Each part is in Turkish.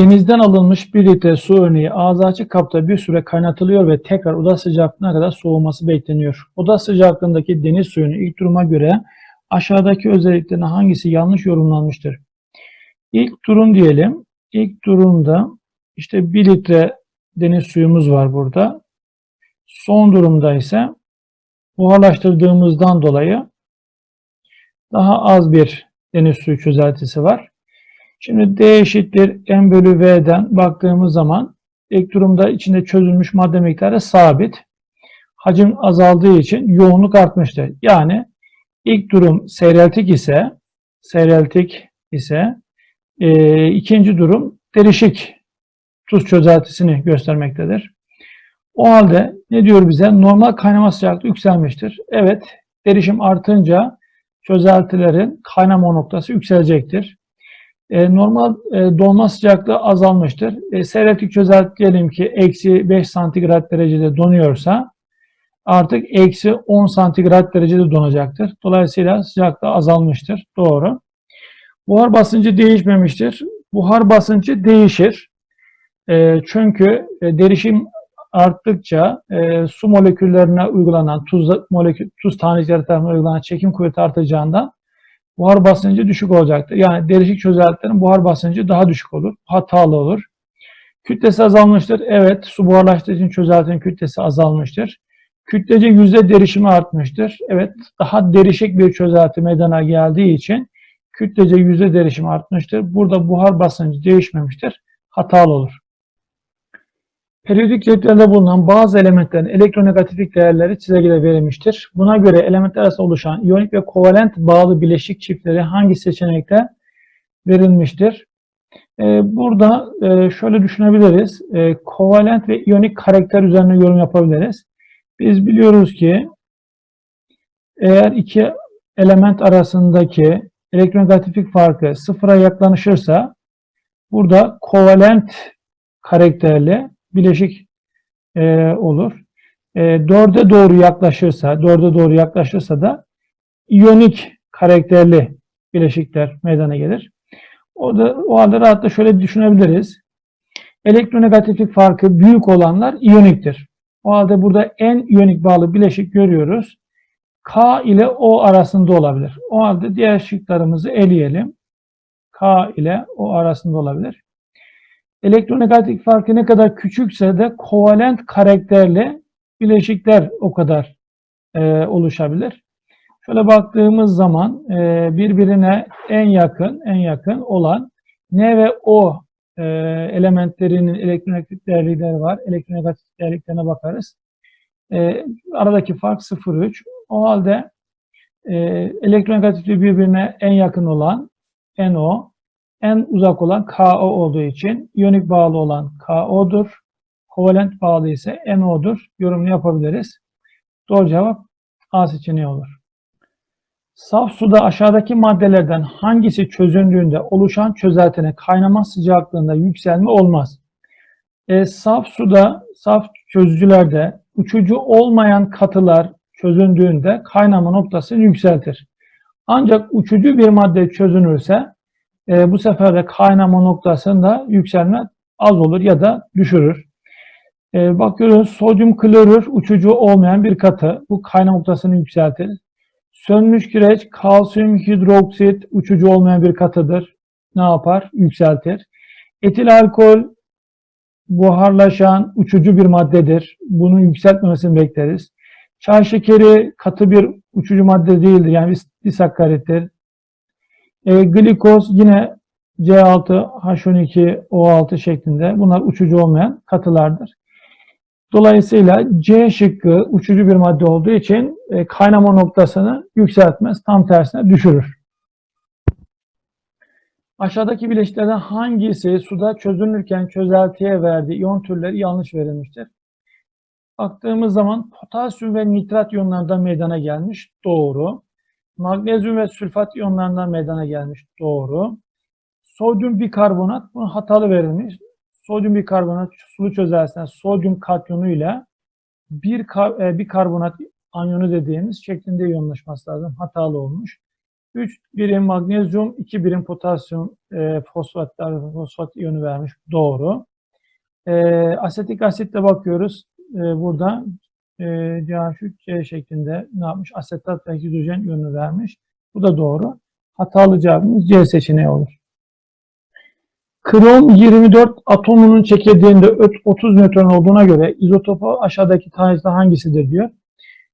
Denizden alınmış bir litre su örneği ağzı açık kapta bir süre kaynatılıyor ve tekrar oda sıcaklığına kadar soğuması bekleniyor. Oda sıcaklığındaki deniz suyunun ilk duruma göre aşağıdaki özelliklerine hangisi yanlış yorumlanmıştır? İlk durum diyelim. İlk durumda işte 1 litre deniz suyumuz var burada. Son durumda ise buharlaştırdığımızdan dolayı daha az bir deniz suyu çözeltisi var. Şimdi D eşittir M bölü V'den baktığımız zaman ilk durumda içinde çözülmüş madde miktarı sabit. Hacim azaldığı için yoğunluk artmıştır. Yani ilk durum seyreltik ise seyreltik ise e, ikinci durum derişik tuz çözeltisini göstermektedir. O halde ne diyor bize? Normal kaynama sıcaklığı yükselmiştir. Evet, derişim artınca çözeltilerin kaynama noktası yükselecektir. E, normal e, dolma sıcaklığı azalmıştır. E, seyreltik çözelti diyelim ki eksi 5 santigrat derecede donuyorsa artık eksi 10 santigrat derecede donacaktır. Dolayısıyla sıcaklığı azalmıştır. Doğru. Buhar basıncı değişmemiştir. Buhar basıncı değişir. E, çünkü e, derişim arttıkça e, su moleküllerine uygulanan tuz molekül tuz tanecikleri tarafından uygulanan çekim kuvveti artacağından buhar basıncı düşük olacaktır. Yani derişik çözeltilerin buhar basıncı daha düşük olur, hatalı olur. Kütlesi azalmıştır. Evet, su buharlaştığı için çözeltinin kütlesi azalmıştır. Kütlece yüzde derişimi artmıştır. Evet, daha derişik bir çözelti meydana geldiği için kütlece yüzde derişimi artmıştır. Burada buhar basıncı değişmemiştir. Hatalı olur. Periyodik cetvelde bulunan bazı elementlerin elektronegatiflik değerleri çizelgede verilmiştir. Buna göre elementler arasında oluşan iyonik ve kovalent bağlı bileşik çiftleri hangi seçenekte verilmiştir? Ee, burada e, şöyle düşünebiliriz. E, kovalent ve iyonik karakter üzerine yorum yapabiliriz. Biz biliyoruz ki eğer iki element arasındaki elektronegatiflik farkı sıfıra yaklaşırsa burada kovalent karakterli bileşik e, olur. E, dörde doğru yaklaşırsa, dörde doğru yaklaşırsa da iyonik karakterli bileşikler meydana gelir. O da o halde rahatla şöyle düşünebiliriz. Elektronegatiflik farkı büyük olanlar iyoniktir. O halde burada en iyonik bağlı bileşik görüyoruz. K ile O arasında olabilir. O halde diğer şıklarımızı eleyelim. K ile O arasında olabilir. Elektronegatiflik farkı ne kadar küçükse de kovalent karakterli bileşikler o kadar e, oluşabilir. Şöyle baktığımız zaman e, birbirine en yakın en yakın olan N ve O e, elementlerinin elektronegatif değerlikleri var. Elektronegatif değerliklerine bakarız. E, aradaki fark 0,3. O halde e, elektronegatifliği birbirine en yakın olan NO, en uzak olan KO olduğu için iyonik bağlı olan KO'dur. Kovalent bağlı ise NO'dur. Yorumunu yapabiliriz. Doğru cevap A seçeneği olur. Saf suda aşağıdaki maddelerden hangisi çözündüğünde oluşan çözeltine kaynama sıcaklığında yükselme olmaz? E, saf suda, saf çözücülerde uçucu olmayan katılar çözündüğünde kaynama noktasını yükseltir. Ancak uçucu bir madde çözünürse e, bu sefer de kaynama noktasında yükselme az olur ya da düşürür. E, bakıyoruz sodyum klorür uçucu olmayan bir katı. Bu kaynama noktasını yükseltir. Sönmüş kireç kalsiyum hidroksit uçucu olmayan bir katıdır. Ne yapar? Yükseltir. Etil alkol buharlaşan uçucu bir maddedir. Bunun yükseltmemesini bekleriz. Çay şekeri katı bir uçucu madde değildir. Yani disakkarittir. E, glikoz yine C6, H12, O6 şeklinde. Bunlar uçucu olmayan katılardır. Dolayısıyla C şıkkı uçucu bir madde olduğu için e, kaynama noktasını yükseltmez, tam tersine düşürür. Aşağıdaki bileşiklerden hangisi suda çözünürken çözeltiye verdiği iyon türleri yanlış verilmiştir? Baktığımız zaman potasyum ve nitrat iyonlarından meydana gelmiş. Doğru. Magnezyum ve sülfat iyonlarından meydana gelmiş. Doğru. Sodyum bikarbonat bunu hatalı verilmiş. Sodyum bikarbonat sulu çözeltisinde sodyum katyonu ile bir, bir karbonat anyonu dediğimiz şeklinde iyonlaşması lazım. Hatalı olmuş. 3 birim magnezyum, 2 birim potasyum e, fosfatlar, fosfat iyonu vermiş. Doğru. E, asetik asitle bakıyoruz. E, burada e, CH3C şeklinde ne yapmış? Asetat ve hidrojen iyonu vermiş. Bu da doğru. Hatalı cevabımız C seçeneği olur. Krom 24 atomunun çekirdeğinde 30 nötron olduğuna göre izotopu aşağıdaki tanecide hangisidir diyor.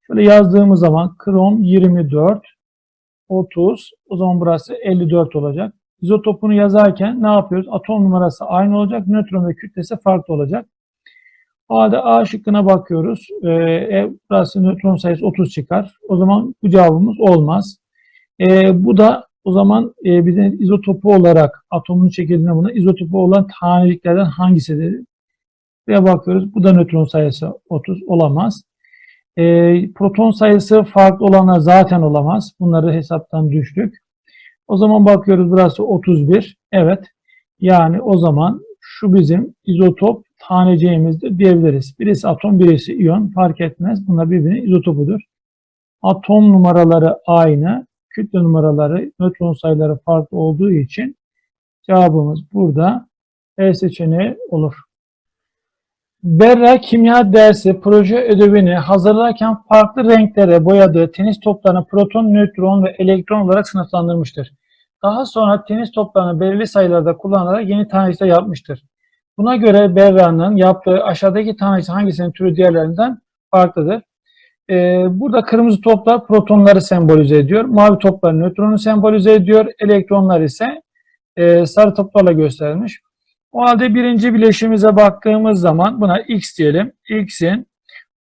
Şöyle yazdığımız zaman krom 24 30 o zaman burası 54 olacak. İzotopunu yazarken ne yapıyoruz? Atom numarası aynı olacak. Nötron ve kütlesi farklı olacak. Halde A şıkkına bakıyoruz. Ee, burası nötron sayısı 30 çıkar. O zaman bu cevabımız olmaz. Ee, bu da o zaman e, bir izotopu olarak atomun çekirdeğine buna izotopu olan taneliklerden hangisidir? Buraya bakıyoruz. Bu da nötron sayısı 30 olamaz. E, proton sayısı farklı olanlar zaten olamaz. Bunları hesaptan düştük. O zaman bakıyoruz burası 31. Evet. Yani o zaman şu bizim izotop taneciğimizdir diyebiliriz. Birisi atom, birisi iyon. Fark etmez. Bunlar birbirinin izotopudur. Atom numaraları aynı. Kütle numaraları, nötron sayıları farklı olduğu için cevabımız burada E seçeneği olur. Berra kimya dersi proje ödevini hazırlarken farklı renklere boyadığı tenis toplarını proton, nötron ve elektron olarak sınıflandırmıştır. Daha sonra tenis toplarını belirli sayılarda kullanarak yeni tanecikler yapmıştır. Buna göre Berra'nın yaptığı aşağıdaki tanecik hangisinin türü diğerlerinden farklıdır? Ee, burada kırmızı toplar protonları sembolize ediyor. Mavi toplar nötronu sembolize ediyor. Elektronlar ise e, sarı toplarla gösterilmiş. O halde birinci bileşimize baktığımız zaman buna X diyelim. X'in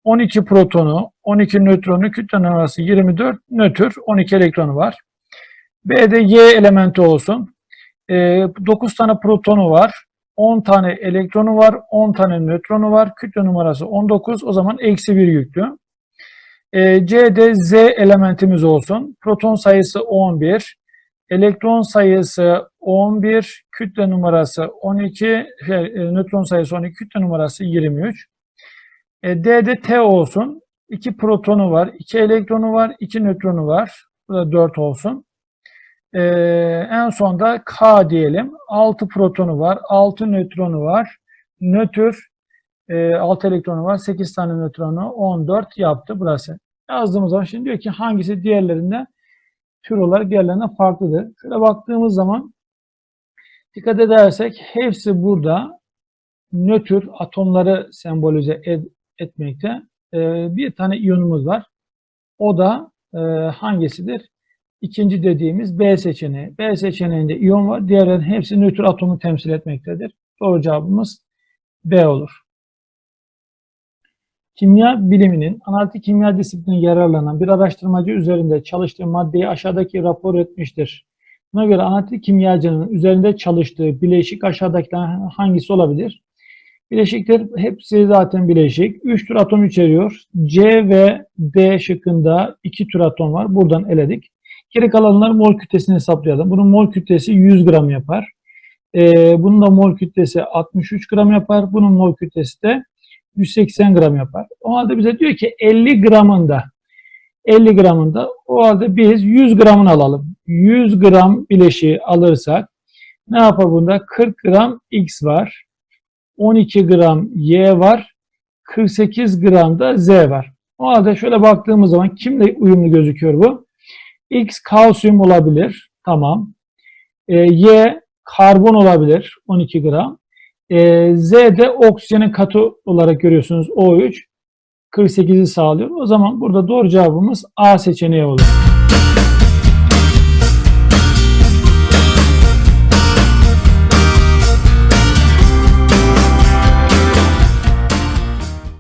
12 protonu, 12 nötronu, kütle numarası 24, nötr 12 elektronu var. B'de Y elementi olsun. E, 9 tane protonu var. 10 tane elektronu var. 10 tane nötronu var. Kütle numarası 19. O zaman eksi 1 yüklü. E, C'de Z elementimiz olsun. Proton sayısı 11. Elektron sayısı 11, kütle numarası 12, şey, e, nötron sayısı 12, kütle numarası 23. E, D'de T olsun. 2 protonu var, 2 elektronu var, 2 nötronu var. Bu da 4 olsun. E, en sonda K diyelim. 6 protonu var, 6 nötronu var. Nötr e, 6 elektronu var, 8 tane nötronu, 14 yaptı burası. Yazdığımız zaman şimdi diyor ki hangisi diğerlerinden tür olarak diğerlerinden farklıdır. Şöyle baktığımız zaman dikkat edersek hepsi burada nötr atomları sembolize ed etmekte. Ee, bir tane iyonumuz var. O da e, hangisidir? İkinci dediğimiz B seçeneği. B seçeneğinde iyon var. Diğerlerin hepsi nötr atomu temsil etmektedir. Doğru cevabımız B olur. Kimya biliminin analitik kimya disiplini yararlanan bir araştırmacı üzerinde çalıştığı maddeyi aşağıdaki rapor etmiştir. Buna göre analitik kimyacının üzerinde çalıştığı bileşik aşağıdakilerden hangisi olabilir? Bileşikler hepsi zaten bileşik. 3 tür atom içeriyor. C ve D şıkkında 2 tür atom var. Buradan eledik. Geri kalanlar mol kütlesini hesaplayalım. Bunun mol kütlesi 100 gram yapar. Ee, bunun da mol kütlesi 63 gram yapar. Bunun mol kütlesi de 180 gram yapar. O halde bize diyor ki 50 gramında 50 gramında o halde biz 100 gramını alalım. 100 gram bileşiği alırsak ne yapar bunda? 40 gram X var. 12 gram Y var. 48 gram da Z var. O halde şöyle baktığımız zaman kimle uyumlu gözüküyor bu? X kalsiyum olabilir. Tamam. E, y karbon olabilir. 12 gram. E, Z de oksijenin katı olarak görüyorsunuz O3. 48'i sağlıyor. O zaman burada doğru cevabımız A seçeneği olur.